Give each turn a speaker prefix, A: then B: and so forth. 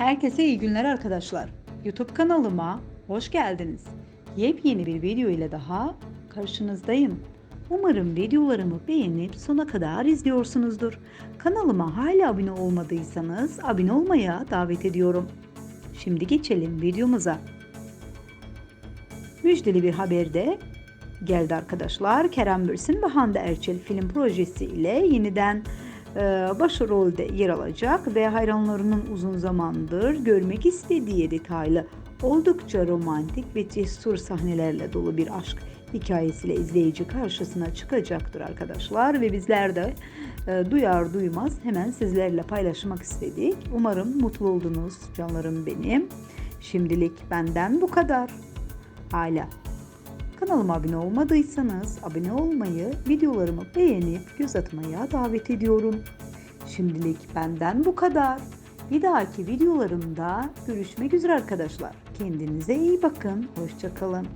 A: Herkese iyi günler arkadaşlar. YouTube kanalıma hoş geldiniz. Yepyeni bir video ile daha karşınızdayım. Umarım videolarımı beğenip sona kadar izliyorsunuzdur. Kanalıma hala abone olmadıysanız abone olmaya davet ediyorum. Şimdi geçelim videomuza. Müjdeli bir haberde geldi arkadaşlar. Kerem Bürsin ve Hande Erçel film projesi ile yeniden başrolde yer alacak ve hayranlarının uzun zamandır görmek istediği detaylı oldukça romantik ve cesur sahnelerle dolu bir aşk hikayesiyle izleyici karşısına çıkacaktır arkadaşlar ve bizler de e, duyar duymaz hemen sizlerle paylaşmak istedik. Umarım mutlu oldunuz canlarım benim. Şimdilik benden bu kadar. Hala Kanalıma abone olmadıysanız abone olmayı, videolarımı beğenip göz atmaya davet ediyorum. Şimdilik benden bu kadar. Bir dahaki videolarımda görüşmek üzere arkadaşlar. Kendinize iyi bakın. Hoşçakalın.